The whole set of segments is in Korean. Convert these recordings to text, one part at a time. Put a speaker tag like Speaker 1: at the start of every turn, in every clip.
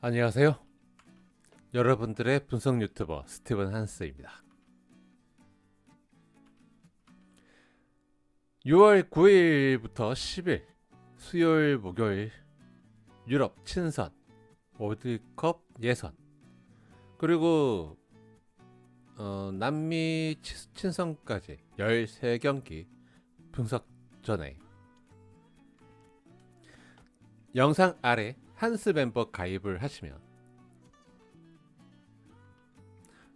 Speaker 1: 안녕하세요. 여러분들의 분석 유튜버 스티븐 한스입니다. 6월 9일부터 10일 수요일 목요일 유럽 친선 월드컵 예선 그리고 어, 남미 치- 친선까지 13경기 분석 전에 영상 아래 한스 멤버 가입을 하시면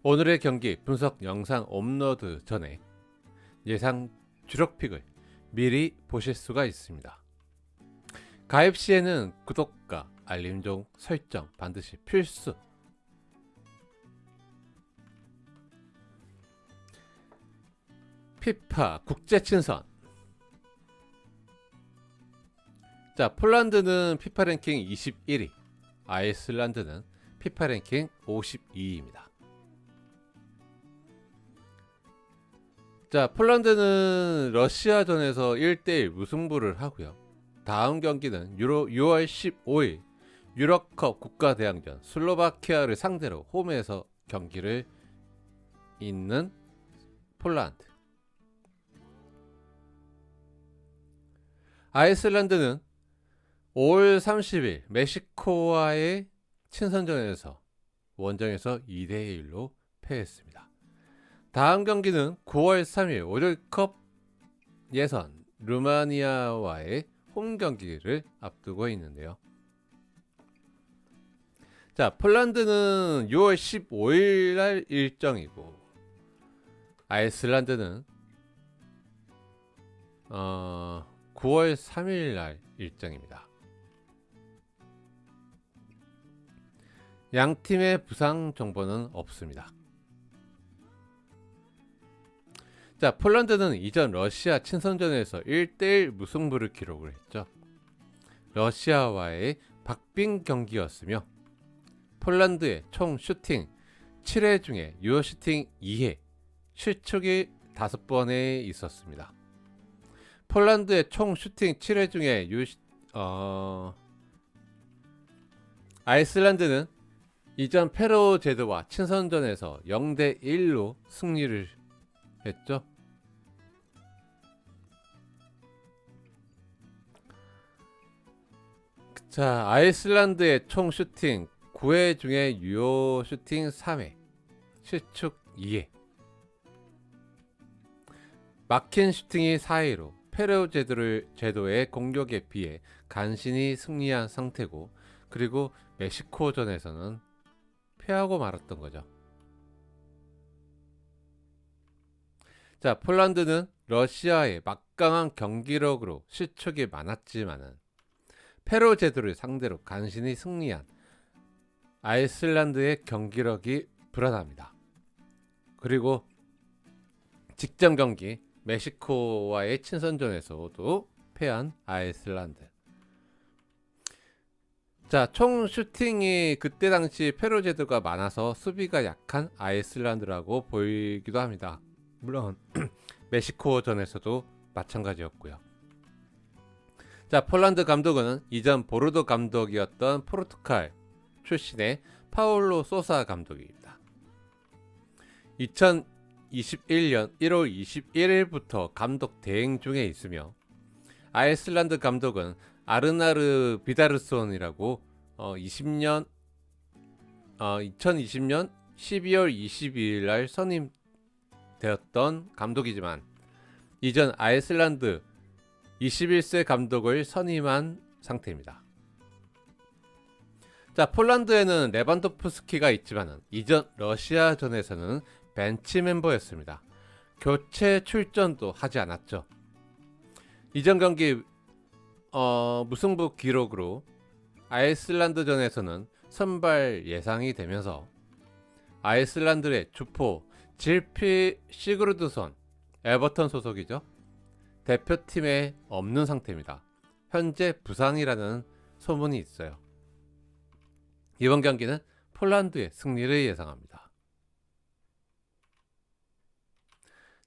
Speaker 1: 오늘의 경기 분석 영상 업로드 전에 예상 주력 픽을 미리 보실 수가 있습니다. 가입 시에는 구독과 알림종 설정 반드시 필수. 피파 국제 친선 자, 폴란드는 피파 랭킹 21위, 아이슬란드는 피파 랭킹 52위입니다. 자, 폴란드는 러시아전에서 1대1 무승부를 하고요. 다음 경기는 유로 6월 15일 유럽컵 국가대항전 슬로바키아를 상대로 홈에서 경기를 있는 폴란드. 아이슬란드는 5월 30일 멕시코와의 친선전에서 원정에서 2대 1로 패했습니다. 다음 경기는 9월 3일 월드컵 예선 루마니아와의 홈 경기를 앞두고 있는데요. 자, 폴란드는 6월 15일 날 일정이고 아이슬란드는 어, 9월 3일 날 일정입니다. 양 팀의 부상 정보는 없습니다. 자, 폴란드는 이전 러시아 친선전에서 1대1 무승부를 기록을 했죠. 러시아와의 박빙 경기였으며 폴란드의 총 슈팅 7회 중에 유효 슈팅 2회, 실축이 5번에 있었습니다. 폴란드의 총 슈팅 7회 중에 유 어... 아이슬란드는 이전 페로 제드와 친선전에서 0대 1로 승리를 했죠. 자, 아이슬란드의 총 슈팅 9회 중에 유효 슈팅 3회, 실축 2회. 막힌 슈팅이 4회로 페로 제도를 제도의 공격에 비해 간신히 승리한 상태고 그리고 멕시코전에서는 패하고 말았던 거죠. 자, 폴란드는 러시아의 막강한 경기력으로 실축이 많았지만은 페로 제도를 상대로 간신히 승리한 아이슬란드의 경기력이 불안합니다. 그리고 직전 경기 멕시코와의 친선전에서도 패한 아이슬란드. 자, 총 슈팅이 그때 당시 페로 제도가 많아서 수비가 약한 아이슬란드라고 보이기도 합니다. 물론 멕시코전에서도 마찬가지였고요. 자, 폴란드 감독은 이전 보르도 감독이었던 포르투갈 출신의 파울로 소사 감독입니다. 2021년 1월 21일부터 감독 대행 중에 있으며 아이슬란드 감독은 아르나르 비다르손이라고 어, 20년 어, 2020년 12월 22일 날 선임되었던 감독이지만 이전 아이슬란드 21세 감독을 선임한 상태입니다. 자, 폴란드에는 레반도프스키가 있지만 이전 러시아전에서는 벤치 멤버였습니다. 교체 출전도 하지 않았죠. 이전 경기 어, 무승부 기록으로 아이슬란드전에서는 선발 예상이 되면서 아이슬란드의 주포 질피 시그루드손 에버턴 소속이죠. 대표팀에 없는 상태입니다. 현재 부상이라는 소문이 있어요. 이번 경기는 폴란드의 승리를 예상합니다.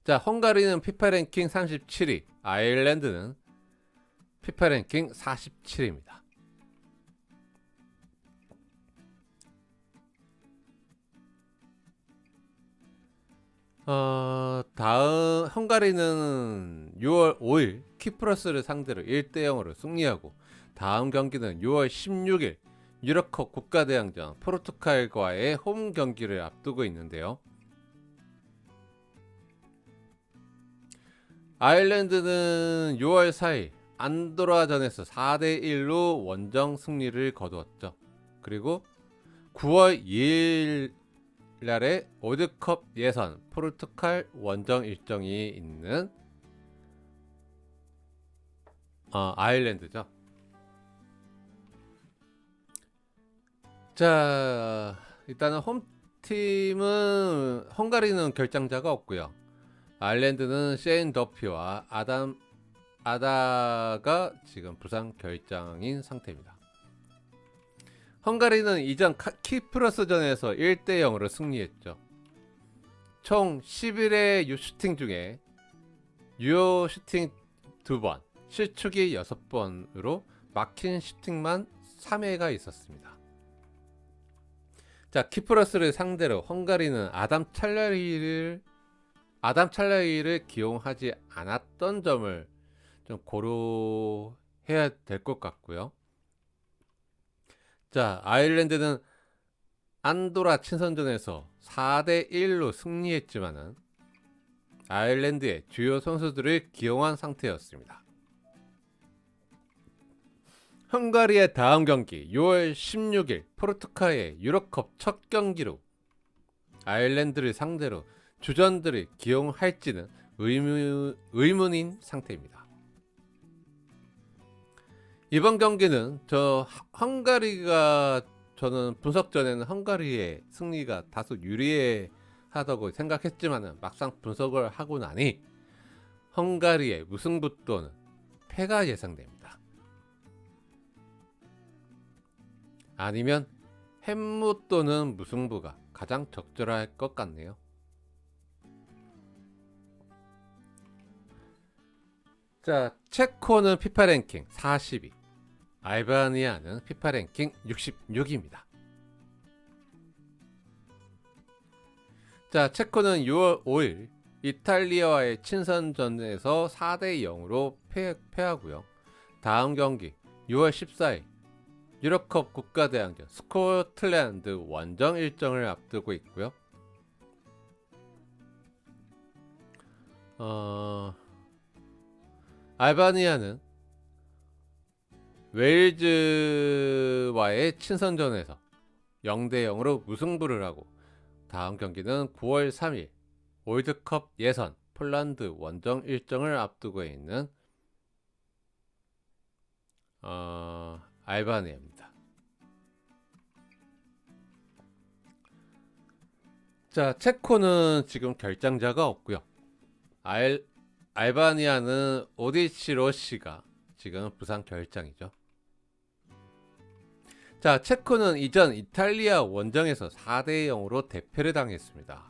Speaker 1: 자, 헝가리는 피파 랭킹 37위, 아일랜드는 피파 랭킹 47입니다. 어, 다음 헝가리는 6월 5일 키프러스를 상대로 1대 0으로 승리하고 다음 경기는 6월 16일 유럽컵 국가대항전 포르투갈과의 홈 경기를 앞두고 있는데요. 아일랜드는 6월 4일 안도라전에서 4대 1로 원정 승리를 거두었죠. 그리고 9월 2일 날에 월드컵 예선 포르투갈 원정 일정이 있는 어, 아일랜드죠. 자, 일단은 홈팀은 헝가리는 결장자가 없고요. 아일랜드는 셰인 더피와 아담 아다가 지금 부상 결장인 상태입니다. 헝가리는 이전 카- 키프러스전에서 1대 0으로 승리했죠. 총 11회 유 슈팅 중에 유효 슈팅 2번, 실축이 6번으로 막힌 슈팅만 3회가 있었습니다. 자, 키프러스를 상대로 헝가리는 아담 찰라리를 아담 찰라리를 기용하지 않았던 점을 좀 고려해야 될 것 같고요. 자, 아일랜드는 안도라 친선전에서 4대 1로 승리했지만은 아일랜드의 주요 선수들을 기용한 상태였습니다. 헝가리의 다음 경기 6월 16일 포르투갈의 유럽컵 첫 경기로 아일랜드를 상대로 주전들을 기용할지는 의문, 의문인 상태입니다. 이번 경기는 저 헝가리가 저는 분석 전에는 헝가리의 승리가 다소 유리해 하다고 생각했지만 막상 분석을 하고 나니 헝가리의 무승부 또는 패가 예상됩니다. 아니면 햄무 또는 무승부가 가장 적절할 것 같네요. 자, 체코는 피파 랭킹 42, 알바니아는 피파 랭킹 66입니다. 자, 체코는 6월 5일 이탈리아와의 친선전에서 4대 0으로 패, 패하고요. 다음 경기 6월 14일 유럽컵 국가대항전 스코틀랜드 원정 일정을 앞두고 있고요. 어, 알바니아는 웨일즈와의 친선전에서 0대 0으로 무승부를 하고 다음 경기는 9월 3일 월드컵 예선 폴란드 원정 일정을 앞두고 있는 어, 알바니아입니다. 자, 체코는 지금 결장자가 없고요. 알, 알바니아는 오디치 로시가 지금 부상 결장이죠. 자, 체코는 이전 이탈리아 원정에서 4대 0으로 대패를 당했습니다.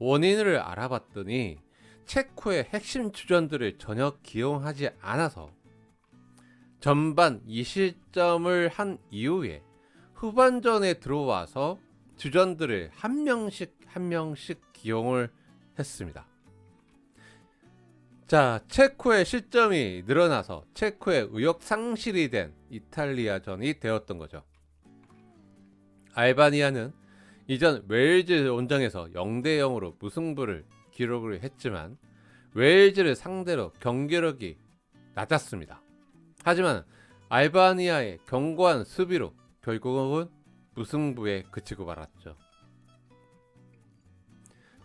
Speaker 1: 원인을 알아봤더니 체코의 핵심 주전들을 전혀 기용하지 않아서 전반 2실점을 한 이후에 후반전에 들어와서 주전들을 한 명씩 한 명씩 기용을 했습니다. 자, 체코의 실점이 늘어나서 체코의 의욕 상실이 된 이탈리아전이 되었던 거죠. 알바니아는 이전 웨일즈 원정에서 0대 0으로 무승부를 기록을 했지만 웨일즈를 상대로 경기력이 낮았습니다. 하지만 알바니아의 견고한 수비로 결국은 무승부에 그치고 말았죠.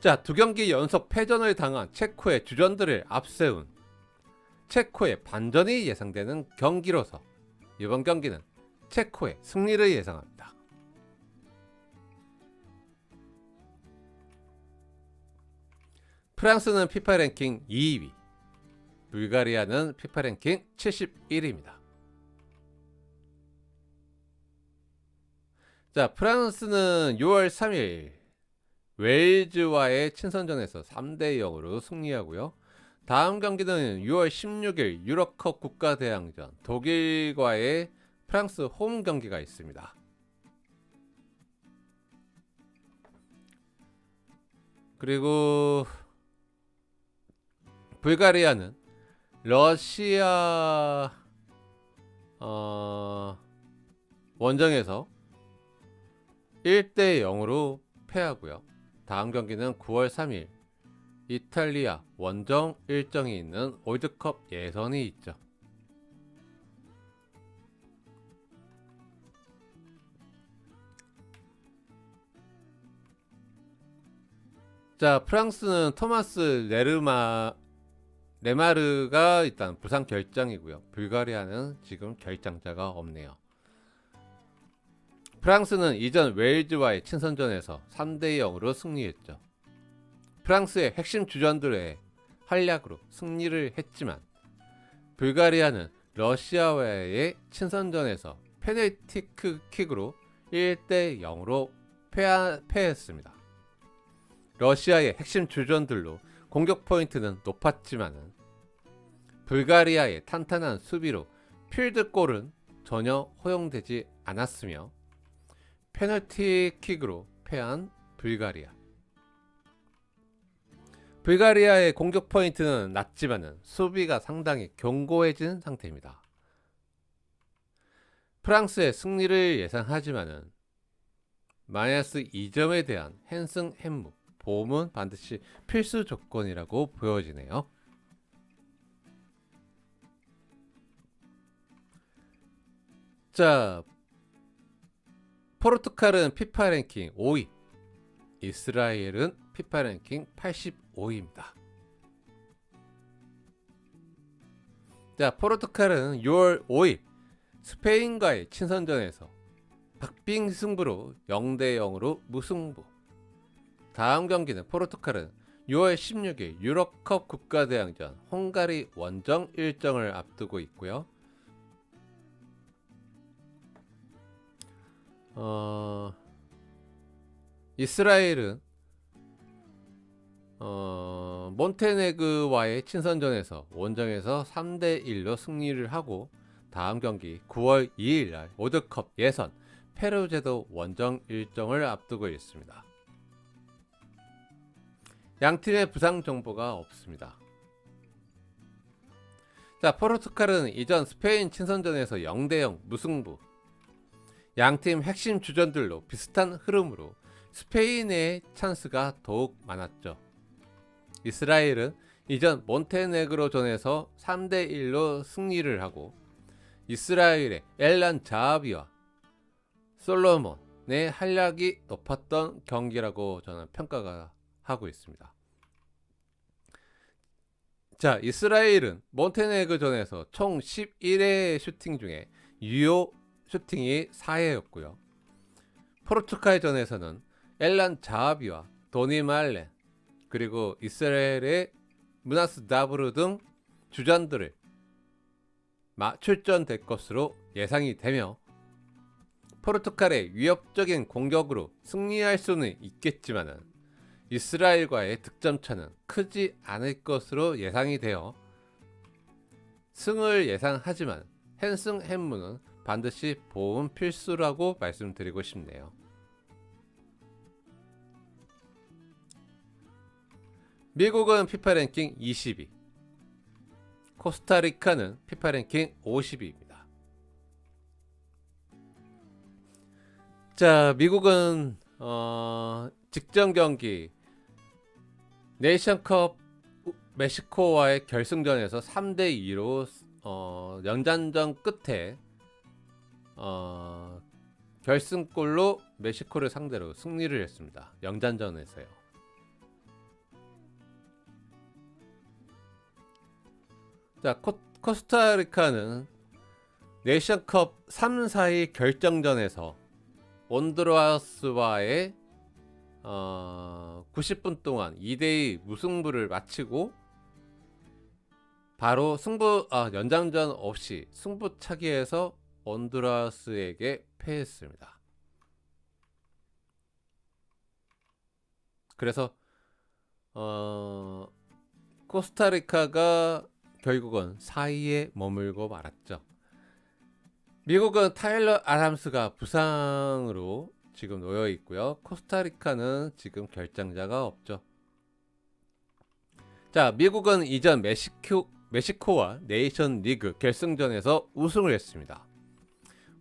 Speaker 1: 자, 두 경기 연속 패전을 당한 체코의 주전들을 앞세운 체코의 반전이 예상되는 경기로서 이번 경기는 체코의 승리를 예상합니다. 프랑스는 피파 랭킹 2위, 불가리아는 피파 랭킹 71위입니다. 자, 프랑스는 6월 3일 웨일즈와의 친선전에서 3대 0으로 승리하고요. 다음 경기는 6월 16일 유럽컵 국가대항전 독일과의 프랑스 홈 경기가 있습니다. 그리고 불가리아는 러시아 어, 원정에서 1대 0으로 패하고요. 다음 경기는 9월 3일 이탈리아 원정 일정이 있는 월드컵 예선이 있죠. 자, 프랑스는 토마스 레르마 레마르가 일단 부상 결장이고요. 불가리아는 지금 결장자가 없네요. 프랑스는 이전 웨일즈와의 친선전에서 3대 0으로 승리했죠. 프랑스의 핵심 주전들의 활약으로 승리를 했지만 불가리아는 러시아와의 친선전에서 페널티크 킥으로 1대 0으로 패하, 패했습니다. 러시아의 핵심 주전들로 공격 포인트는 높았지만은 불가리아의 탄탄한 수비로 필드골은 전혀 허용되지 않았으며 페널티킥으로 패한 불가리아. 불가리아의 공격 포인트는 낮지만은 수비가 상당히 견고해진 상태입니다. 프랑스의 승리를 예상하지만은 마이너스 2점에 대한 헨승 햄무 보험은 반드시 필수 조건이라고 보여지네요. 자, 포르투갈은 피파 랭킹 5위, 이스라엘은 피파 랭킹 85위입니다. 자, 포르투갈은 6월 5일 스페인과의 친선전에서 박빙 승부로 0대 0으로 무승부. 다음 경기는 포르투갈은 6월 16일 유럽컵 국가대항전 헝가리 원정 일정을 앞두고 있고요. 어, 이스라엘은 어, 몬테네그와의 친선전에서 원정에서 3대 1로 승리를 하고 다음 경기 9월 2일 날 월드컵 예선 페루제도 원정 일정을 앞두고 있습니다. 양 팀의 부상 정보가 없습니다. 자, 포르투갈은 이전 스페인 친선전에서 0대 0 무승부. 양팀 핵심 주전들로 비슷한 흐름으로 스페인의 찬스가 더욱 많았죠. 이스라엘은 이전 몬테네그로전에서 3대 1로 승리를 하고 이스라엘의 엘란 자하비와 솔로몬의 활약이 높았던 경기라고 저는 평가가 하고 있습니다. 자, 이스라엘은 몬테네그전에서 총 11회 슈팅 중에 유효 슈팅이 4회였고요. 포르투갈전에서는 엘란 자하비와 도니 말렌 그리고 이스라엘의 무나스 다브르 등 주전들을 출전될 것으로 예상이 되며 포르투갈의 위협적인 공격으로 승리할 수는 있겠지만은 이스라엘과의 득점 차는 크지 않을 것으로 예상이 되어 승을 예상하지만 헨승 햄무는 반드시 보험 필수라고 말씀드리고 싶네요. 미국은 피파 랭킹 20위, 코스타리카는 피파 랭킹 50위입니다. 자, 미국은 어, 직전 경기 네이션컵 멕시코와의 결승전에서 3대 2로 어, 연장전 끝에 어, 결승골로 멕시코를 상대로 승리를 했습니다. 영단전에서요. 자, 코, 코스타리카는 네이션컵 3, 4위 결정전에서 온드라스와의 어, 90분 동안 2대2 무승부를 마치고 바로 승부 아, 연장전 없이 승부차기에서 온두라스에게 패했습니다. 그래서 어, 코스타리카가 결국은 4위에 머물고 말았죠. 미국은 타일러 아람스가 부상으로 지금 놓여 있고요. 코스타리카는 지금 결장자가 없죠. 자, 미국은 이전 멕시코, 멕시코 와 네이션 리그 결승전에서 우승을 했습니다.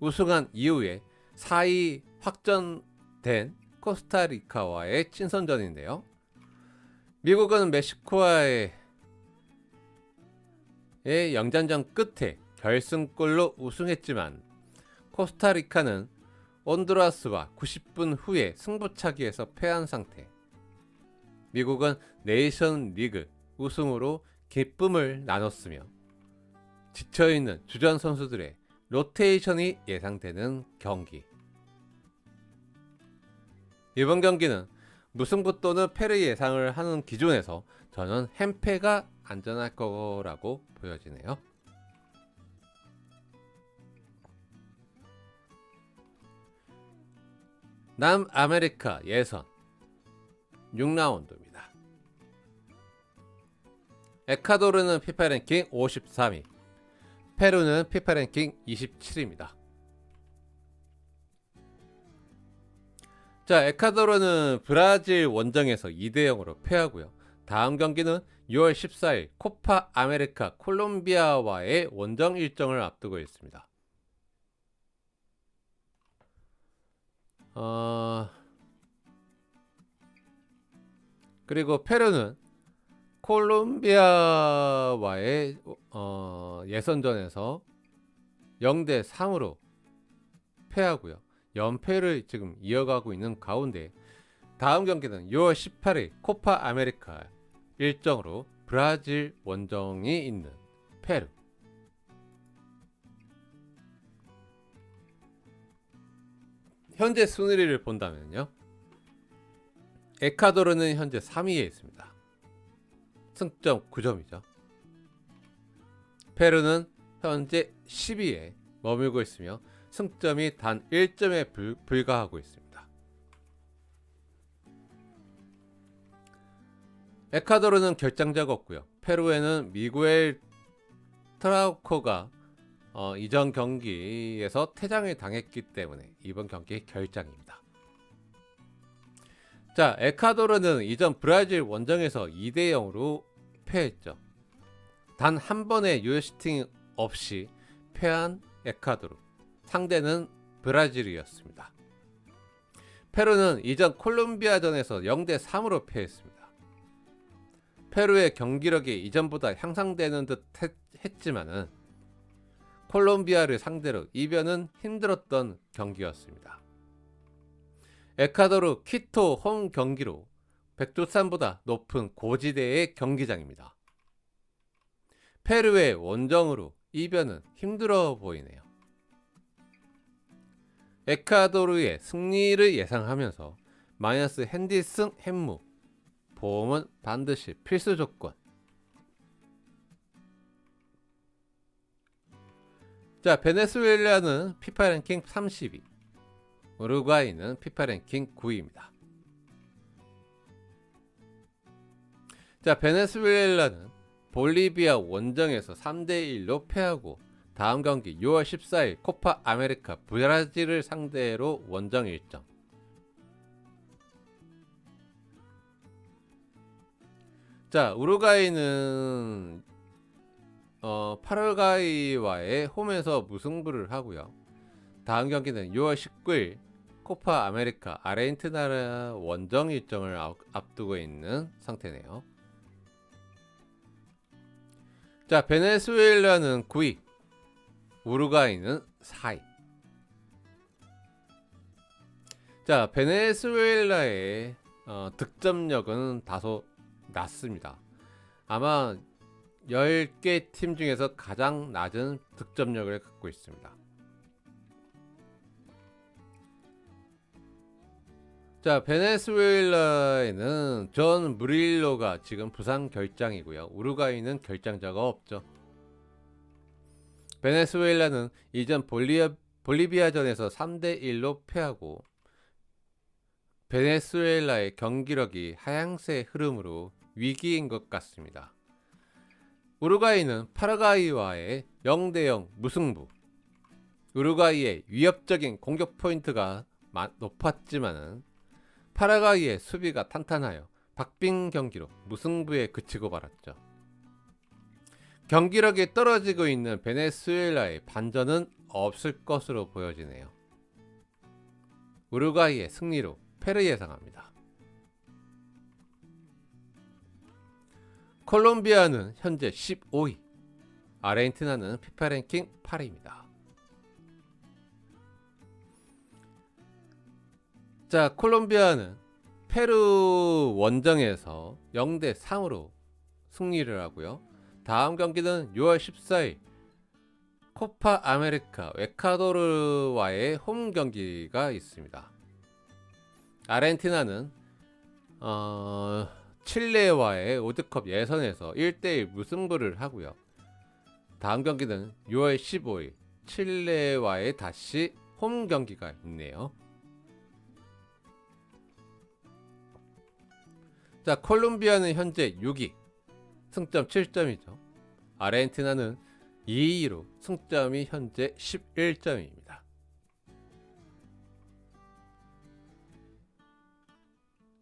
Speaker 1: 우승한 이후에 4위 확정된 코스타리카와의 친선전인데요. 미국은 멕시코와의 의 영장전 끝에 결승골로 우승했지만 코스타리카는 온두라스와 90분 후에 승부차기에서 패한 상태. 미국은 네이션 리그 우승으로 기쁨을 나눴으며 지쳐있는 주전 선수들의 로테이션이 예상되는 경기. 이번 경기는 무승부 또는 패를 예상을 하는 기준에서 저는 햄패가 안전할 거라고 보여지네요. 남아메리카 예선 6라운드입니다. 에콰도르는 피파 랭킹 53위, 페루는 피파 랭킹 27위입니다. 자, 에콰도르는 브라질 원정에서 2대 0으로 패하고요. 다음 경기는 6월 14일 코파 아메리카 콜롬비아와의 원정 일정을 앞두고 있습니다. 어... 그리고 페루는 콜롬비아와의 어... 예선전에서 0대 3으로 패하고요. 연패를 지금 이어가고 있는 가운데 다음 경기는 6월 18일 코파 아메리카 일정으로 브라질 원정이 있는 페루. 현재 순위를 본다면요. 에콰도르는 현재 3위에 있습니다. 승점 9점이죠. 페루는 현재 10위에 머물고 있으며 승점이 단 1점에 불, 불과하고 있습니다. 에콰도르는 결장자가 없고요. 페루에는 미구엘 트라우코가 어, 이전 경기에서 퇴장을 당했기 때문에 이번 경기 결장입니다. 자, 에콰도르는 이전 브라질 원정에서 2대 0으로 패했죠. 단 한 번의 유효시팅 없이 패한 에콰도르. 상대는 브라질이었습니다. 페루는 이전 콜롬비아전에서 0대 3으로 패했습니다. 페루의 경기력이 이전보다 향상되는 듯 했지만은 콜롬비아를 상대로 이변은 힘들었던 경기였습니다. 에콰도르 키토 홈 경기로 백두산보다 높은 고지대의 경기장입니다. 페루의 원정으로 이변은 힘들어 보이네요. 에콰도르의 승리를 예상하면서 마이너스 핸디슨 햄무 보험은 반드시 필수 조건. 자, 베네수엘라는 피파 랭킹 30위. 우루과이는 피파 랭킹 9위입니다. 자, 베네수엘라는 볼리비아 원정에서 3대 1로 패하고 다음 경기 6월 14일 코파 아메리카 브라질을 상대로 원정 일정. 자, 우루과이는 어, 파라과이와의 홈에서 무승부를 하고요. 다음 경기는 6월 19일 코파 아메리카 아르헨티나 원정 일정을 앞두고 있는 상태네요. 자, 베네수엘라는 9위, 우루과이는 4위. 자, 베네수엘라의 어, 득점력은 다소 낮습니다. 아마 10개 팀 중에서 가장 낮은 득점력을 갖고 있습니다. 자, 베네수엘라에는 존 무릴로가 지금 부상 결장이고요. 우루과이는 결장자가 없죠. 베네수엘라는 이전 볼리아, 볼리비아전에서 3대 1로 패하고 베네수엘라의 경기력이 하향세 흐름으로 위기인 것 같습니다. 우루과이는 파라과이와의 0대0 무승부. 우루과이의 위협적인 공격 포인트가 높았지만 파라과이의 수비가 탄탄하여 박빙 경기로 무승부에 그치고 말았죠. 경기력이 떨어지고 있는 베네수엘라의 반전은 없을 것으로 보여지네요. 우루과이의 승리로 패를 예상합니다. 콜롬비아는 현재 15위, 아르헨티나는 피파 랭킹 8위입니다. 자, 콜롬비아는 페루 원정에서 0대 3으로 승리를 하고요. 다음 경기는 6월 14일 코파 아메리카 에콰도르와의 홈 경기가 있습니다. 아르헨티나는 어, 칠레와의 월드컵 예선에서 1대1 무승부를 하고요. 다음 경기는 6월 15일 칠레와의 다시 홈 경기가 있네요. 자, 콜롬비아는 현재 6위. 승점 7점이죠. 아르헨티나는 2위로 승점이 현재 11점입니다.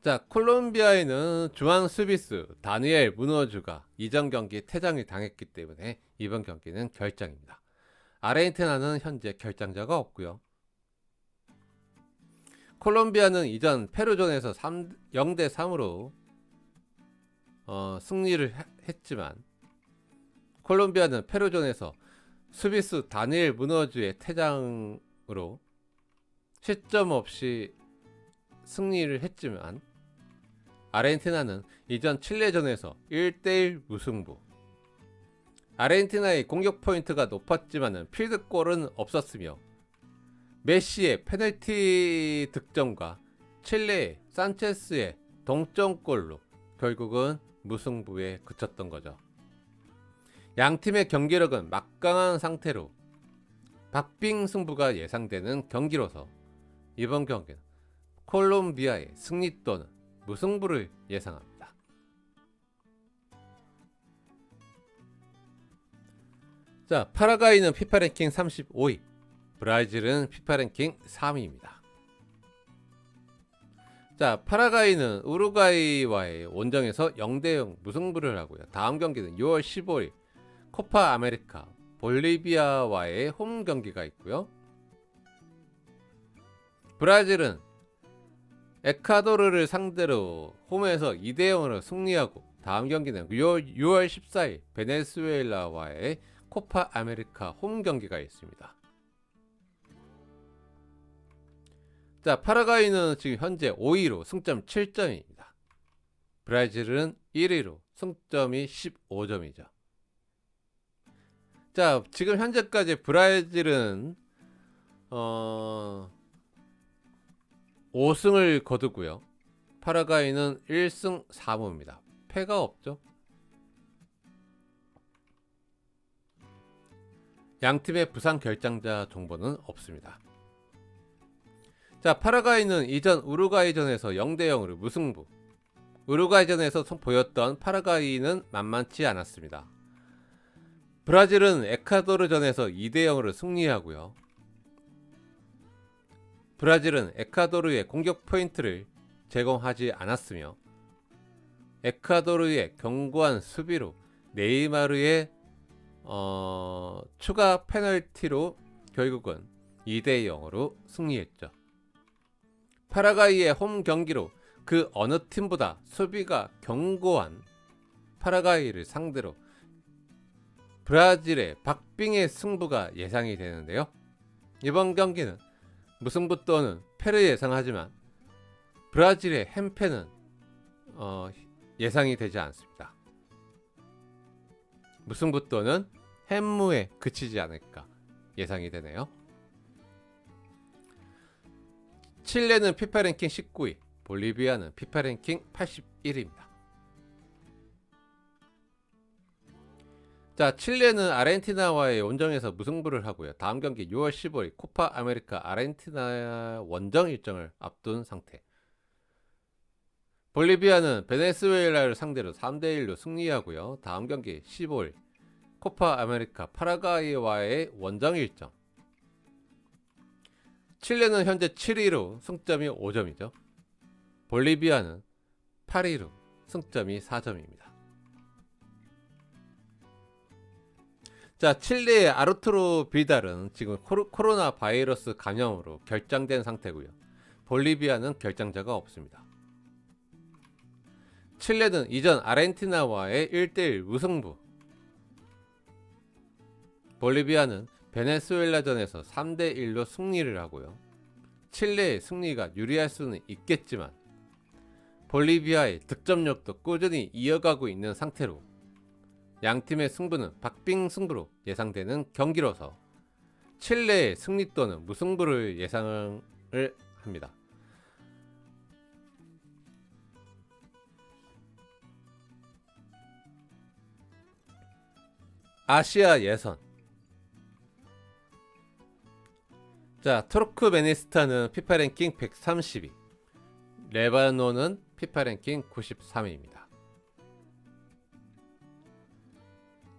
Speaker 1: 자, 콜롬비아에는 중앙 수비수 다니엘 무너주가 이전 경기 퇴장이 당했기 때문에 이번 경기는 결장입니다. 아르헨티나는 현재 결장자가 없고요. 콜롬비아는 이전 페루전에서 3, 0대 3으로 어, 승리를 하- 했지만 콜롬비아는 페루전에서 수비수 다니엘 무너주의 퇴장으로 실점 없이 승리를 했지만 아르헨티나는 이전 칠레전에서 1대1 무승부. 아르헨티나의 공격 포인트가 높았지만 필드골은 없었으며 메시의 페널티 득점과 칠레의 산체스의 동점골로 결국은 무승부에 그쳤던 거죠. 양 팀의 경기력은 막강한 상태로 박빙 승부가 예상되는 경기로서 이번 경기는 콜롬비아의 승리 또는 무승부를 예상합니다. 자, 파라과이는 피파 랭킹 35위, 브라질은 피파 랭킹 3위입니다. 자, 파라과이는 우루과이와의 원정에서 0대0 무승부를 하고요. 다음 경기는 6월 15일 코파 아메리카 볼리비아와의 홈 경기가 있고요. 브라질은 에콰도르를 상대로 홈에서 2대 0으로 승리하고 다음 경기는 6월, 6월 14일 베네수엘라와의 코파 아메리카 홈 경기가 있습니다. 자, 파라과이는 지금 현재 5위로 승점 7점입니다. 브라질은 1위로 승점이 15점이죠. 자, 지금 현재까지 브라질은 어 5승을 거두고요. 파라과이는 1승 4무입니다. 패가 없죠. 양 팀의 부상 결장자 정보는 없습니다. 자, 파라과이는 이전 우루과이전에서 0대 0으로 무승부. 우루과이전에서 선- 보였던 파라과이는 만만치 않았습니다. 브라질은 에콰도르전에서 2대 0으로 승리하고요. 브라질은 에콰도르의 공격 포인트를 제공하지 않았으며 에콰도르의 견고한 수비로 네이마르의 어, 추가 페널티로 결국은 2대 0으로 승리했죠. 파라과이의 홈 경기로 그 어느 팀보다 수비가 견고한 파라과이를 상대로 브라질의 박빙의 승부가 예상이 되는데요. 이번 경기는 무승부 또는 패를 예상하지만 브라질의 햄패는 어, 예상이 되지 않습니다. 무승부 또는 햄무에 그치지 않을까 예상이 되네요. 칠레는 피파 랭킹 19위, 볼리비아는 피파 랭킹 81위입니다. 자, 칠레는 아르헨티나와의 원정에서 무승부를 하고요. 다음 경기 6월 15일 코파 아메리카 아르헨티나 원정 일정을 앞둔 상태. 볼리비아는 베네수엘라를 상대로 3대 1로 승리하고요. 다음 경기 15일 코파 아메리카 파라과이와의 원정 일정. 칠레는 현재 7위로 승점이 5점이죠. 볼리비아는 8위로 승점이 4점입니다. 자, 칠레의 아르투로 비달은 지금 코로, 코로나 바이러스 감염으로 결장된 상태고요. 볼리비아는 결장자가 없습니다. 칠레는 이전 아르헨티나와의 1대1 무승부. 볼리비아는 베네수엘라전에서 3대 1로 승리를 하고요. 칠레의 승리가 유리할 수는 있겠지만 볼리비아의 득점력도 꾸준히 이어가고 있는 상태로 양 팀의 승부는 박빙 승부로 예상되는 경기로서 칠레의 승리 또는 무승부를 예상을 합니다. 아시아 예선 자 투르크메니스탄은 피파 랭킹 132 레바논은 피파 랭킹 93위입니다.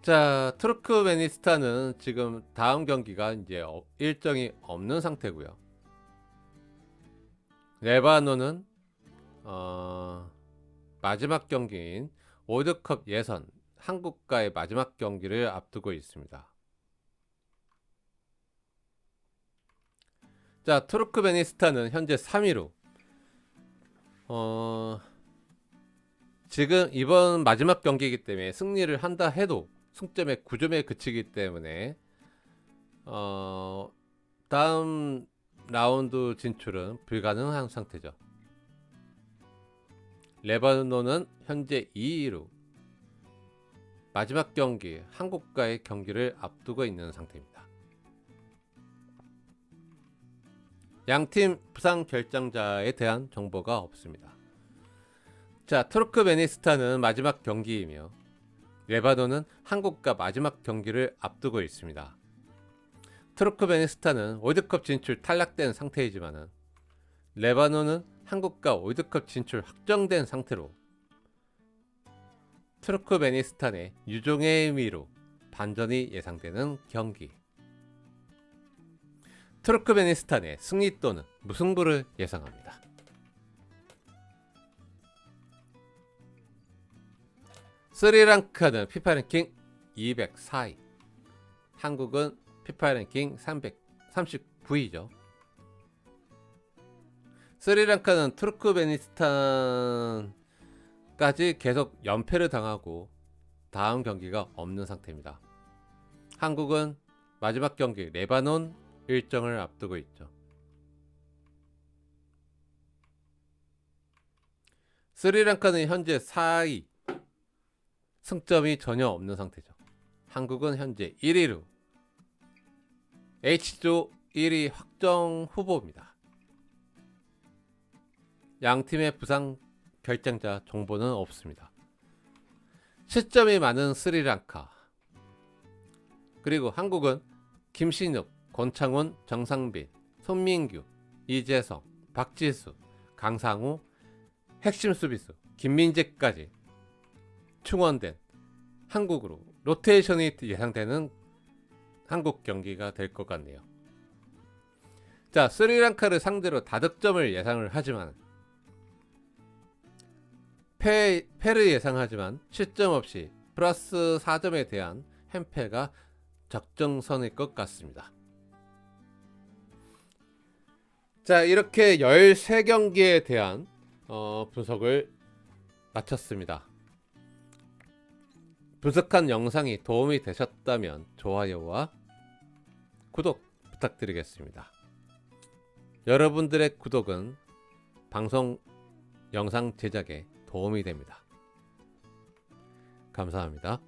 Speaker 1: 자, 투르크메니스탄은 지금 다음 경기가 이제 어- 일정이 없는 상태고요. 레바논은 어, 마지막 경기인 월드컵 예선 한국과의 마지막 경기를 앞두고 있습니다. 자, 투르크메니스탄은 현재 3위로 어, 지금 이번 마지막 경기이기 때문에 승리를 한다 해도 승점에 9점에 그치기 때문에 어, 다음 라운드 진출은 불가능한 상태죠. 레바논은 현재 2위로 마지막 경기 한국과의 경기를 앞두고 있는 상태입니다. 양팀 부상 결정자에 대한 정보가 없습니다. 자, 투르크메니스탄은 마지막 경기이며 레바논은 한국과 마지막 경기를 앞두고 있습니다. 투르크메니스탄은 월드컵 진출 탈락된 상태이지만은 레바논은 한국과 월드컵 진출 확정된 상태로 투르크메니스탄의 유종의 의미로 반전이 예상되는 경기. 투르크메니스탄의 승리 또는 무승부를 예상합니다. 스리랑카는 피파 랭킹 204위. 한국은 피파 랭킹 339위죠. 스리랑카는 투르크메니스탄까지 계속 연패를 당하고 다음 경기가 없는 상태입니다. 한국은 마지막 경기 레바논 일정을 앞두고 있죠. 스리랑카는 현재 4위 승점이 전혀 없는 상태죠. 한국은 현재 1위로 H조 1위 확정 후보입니다. 양 팀의 부상 결정자 정보는 없습니다. 실점이 많은 스리랑카 그리고 한국은 김신욱, 권창훈, 정상빈, 손민규, 이재성, 박지수, 강상우, 핵심 수비수 김민재까지 충원된 한국으로 로테이션이 예상되는 한국 경기가 될 것 같네요. 자, 스리랑카를 상대로 다득점을 예상을 하지만 패, 패를 예상하지만 실점 없이 플러스 4점에 대한 햄패가 적정선일 것 같습니다. 자, 이렇게 13경기에 대한 어, 분석을 마쳤습니다. 분석한 영상이 도움이 되셨다면 좋아요와 구독 부탁드리겠습니다. 여러분들의 구독은 방송 영상 제작에 도움이 됩니다. 감사합니다.